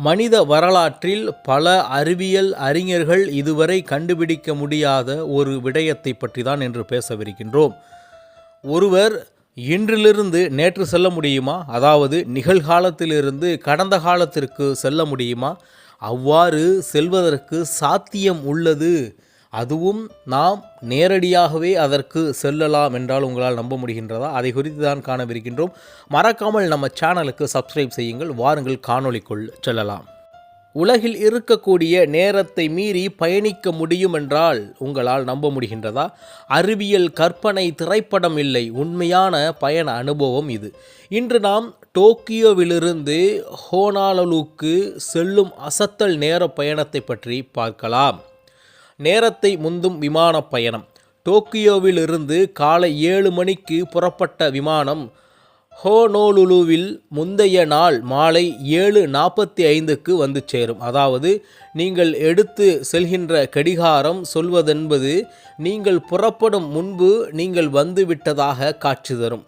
மனித வரலாற்றில் பல அறிவியல் அறிஞர்கள் இதுவரை கண்டுபிடிக்க முடியாத ஒரு விடயத்தை பற்றி தான் என்று பேசவிருக்கின்றோம். ஒருவர் இன்றிலிருந்து நேற்று செல்ல முடியுமா? அதாவது நிகழ்காலத்திலிருந்து கடந்த காலத்திற்கு செல்ல முடியுமா? அவ்வாறு செல்வதற்கு சாத்தியம் உள்ளது அதுவும் நாம் நேரடியாகவே அதற்கு செல்லலாம் என்றால் உங்களால் நம்ப முடிகின்றதா? அதை குறித்து தான் காணவிருக்கின்றோம். மறக்காமல் நம்ம சேனலுக்கு சப்ஸ்கிரைப் செய்யுங்கள். வாருங்கள் காணொளிக்குள் செல்லலாம். உலகில் இருக்கக்கூடிய நேரத்தை மீறி பயணிக்க முடியும் என்றால் உங்களால் நம்ப முடிகின்றதா? அறிவியல் கற்பனை திரைப்படம் இல்லை. உண்மையான பயண அனுபவம் இது. இன்று நாம் டோக்கியோவிலிருந்து ஹோனாலலுக்கு செல்லும் அசத்தல் நேர பயணத்தை பற்றி பார்க்கலாம். நேரத்தை முந்தும் விமான பயணம். டோக்கியோவிலிருந்து காலை ஏழு மணிக்கு புறப்பட்ட விமானம் ஹோனோலுலுவில் முந்தைய நாள் மாலை ஏழு நாற்பத்தி ஐந்துக்கு வந்து சேரும். அதாவது நீங்கள் எடுத்து செல்கின்ற கடிகாரம் சொல்வதென்பது நீங்கள் புறப்படும் முன்பு நீங்கள் வந்துவிட்டதாக காட்சி தரும்.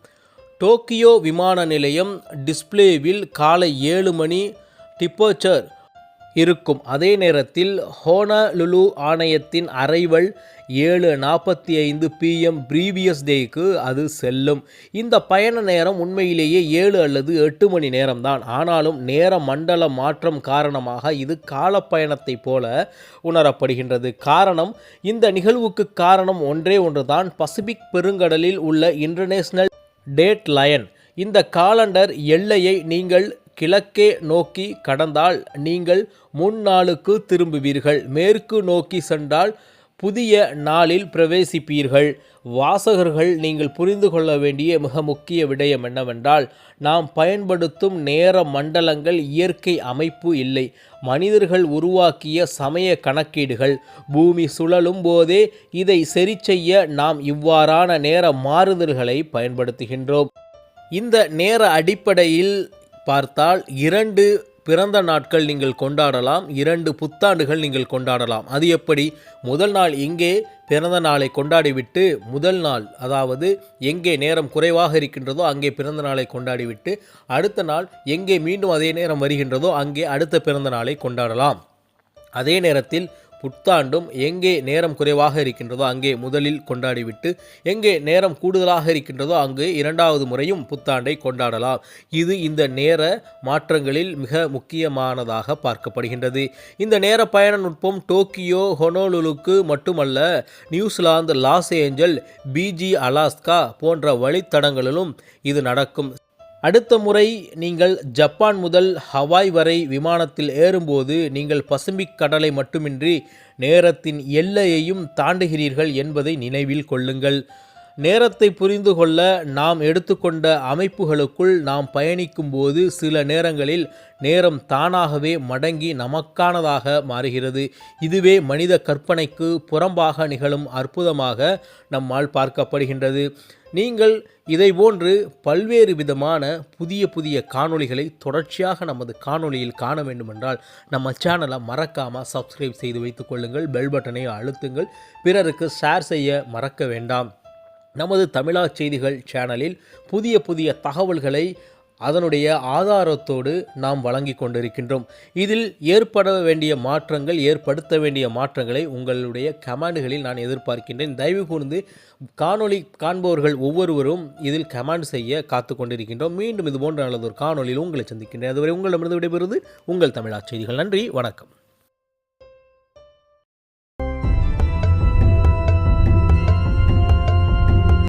டோக்கியோ விமான நிலையம் டிஸ்ப்ளேவில் காலை ஏழு மணி டிப்போச்சர் இருக்கும். அதே நேரத்தில் ஹோனலுலு ஆணையத்தின் அரைவல் ஏழு நாற்பத்தி ஐந்து பிஎம் ப்ரீவியஸ் டேக்கு அது செல்லும். இந்த பயண நேரம் உண்மையிலேயே ஏழு அல்லது எட்டு மணி நேரம்தான். ஆனாலும் நேர மண்டல மாற்றம் காரணமாக இது காலப்பயணத்தை போல உணரப்படுகின்றது. காரணம் இந்த நிகழ்வுக்கு காரணம் ஒன்றே ஒன்றுதான். பசிபிக் பெருங்கடலில் உள்ள இன்டர்நேஷனல் டேட் லயன் இந்த காலண்டர் எல்லையை நீங்கள் கிழக்கே நோக்கி கடந்தால் நீங்கள் முன்னாளுக்கு திரும்புவீர்கள். மேற்கு நோக்கி சென்றால் புதிய நாளில் பிரவேசிப்பீர்கள். வாசகர்கள் நீங்கள் புரிந்து கொள்ள வேண்டிய மிக முக்கிய விடயம் என்னவென்றால் நாம் பயன்படுத்தும் நேர மண்டலங்கள் இயற்கை அமைப்பு இல்லை. மனிதர்கள் உருவாக்கிய சமய கணக்கீடுகள் பூமி சுழலும் போதே இதை சரி செய்ய நாம் இவ்வாறான நேர மாறுதல்களை பயன்படுத்துகின்றோம். இந்த நேர அடிப்படையில் பார்த்தால் இரண்டு பிறந்த நாட்கள் நீங்கள் கொண்டாடலாம் இரண்டு புத்தாண்டுகள் நீங்கள் கொண்டாடலாம். அது எப்படி? முதல் நாள் இங்கே பிறந்த நாளை கொண்டாடிவிட்டு முதல் நாள் அதாவது எங்கே நேரம் குறைவாக இருக்கின்றதோ அங்கே பிறந்த நாளை கொண்டாடிவிட்டு அடுத்த நாள் எங்கே மீண்டும் அதே நேரம் வருகின்றதோ அங்கே அடுத்த பிறந்த நாளை கொண்டாடலாம். அதே நேரத்தில் புத்தாண்டும் எங்கே நேரம் குறைவாக இருக்கின்றதோ அங்கே முதலில் கொண்டாடிவிட்டு எங்கே நேரம் கூடுதலாக இருக்கின்றதோ அங்கு இரண்டாவது முறையும் புத்தாண்டை கொண்டாடலாம். இது இந்த நேர மாற்றங்களில் மிக முக்கியமானதாக பார்க்கப்படுகின்றது. இந்த நேர பயண நுட்பம் டோக்கியோ ஹொனோலுலுக்கு மட்டுமல்ல New Zealand Los Angeles Fiji Alaska போன்ற வழித்தடங்களிலும் இது நடக்கும். அடுத்த முறை நீங்கள் ஜப்பான் முதல் ஹவாய் வரை விமானத்தில் ஏறும்போது நீங்கள் பசிபிக் கடலை மட்டுமின்றி நேரத்தின் எல்லையையும் தாண்டுகிறீர்கள் என்பதை நினைவில் கொள்ளுங்கள். நேரத்தை புரிந்து கொள்ள நாம் எடுத்துக்கொண்ட அமைப்புகளுக்குள் நாம் பயணிக்கும்போது சில நேரங்களில் நேரம் தானாகவே மடங்கி நமக்கானதாக மாறுகிறது. இதுவே மனித கற்பனைக்கு புறம்பாக நிகழும் அற்புதமாக நம்மால் பார்க்கப்படுகின்றது. நீங்கள் இதைபோன்று பல்வேறு விதமான புதிய புதிய காணொளிகளை தொடர்ச்சியாக நமது காணொளியில் காண வேண்டுமென்றால் நம்ம சேனலை மறக்காமல் சப்ஸ்கிரைப் செய்து வைத்துக் கொள்ளுங்கள் பெல் பட்டனை அழுத்துங்கள் பிறருக்கு ஷேர் செய்ய மறக்க வேண்டாம். நமது தமிழா செய்திகள் சேனலில் புதிய புதிய தகவல்களை அதனுடைய ஆதாரத்தோடு நாம் வழங்கி கொண்டிருக்கின்றோம். இதில் ஏற்பட வேண்டிய மாற்றங்கள் ஏற்படுத்த வேண்டிய மாற்றங்களை உங்களுடைய கமெண்டுகளில் நான் எதிர்பார்க்கின்றேன். தயவு கூர்ந்து காணொளி காண்பவர்கள் ஒவ்வொருவரும் இதில் கமெண்ட் செய்ய காத்து கொண்டிருக்கின்றோம். மீண்டும் இது போன்ற நல்லது ஒரு காணொலியில் உங்களை சந்திக்கின்றேன். அதுவரை உங்களிடமிருந்து விடைபெறுவது உங்கள் தமிழா செய்திகள். நன்றி வணக்கம்.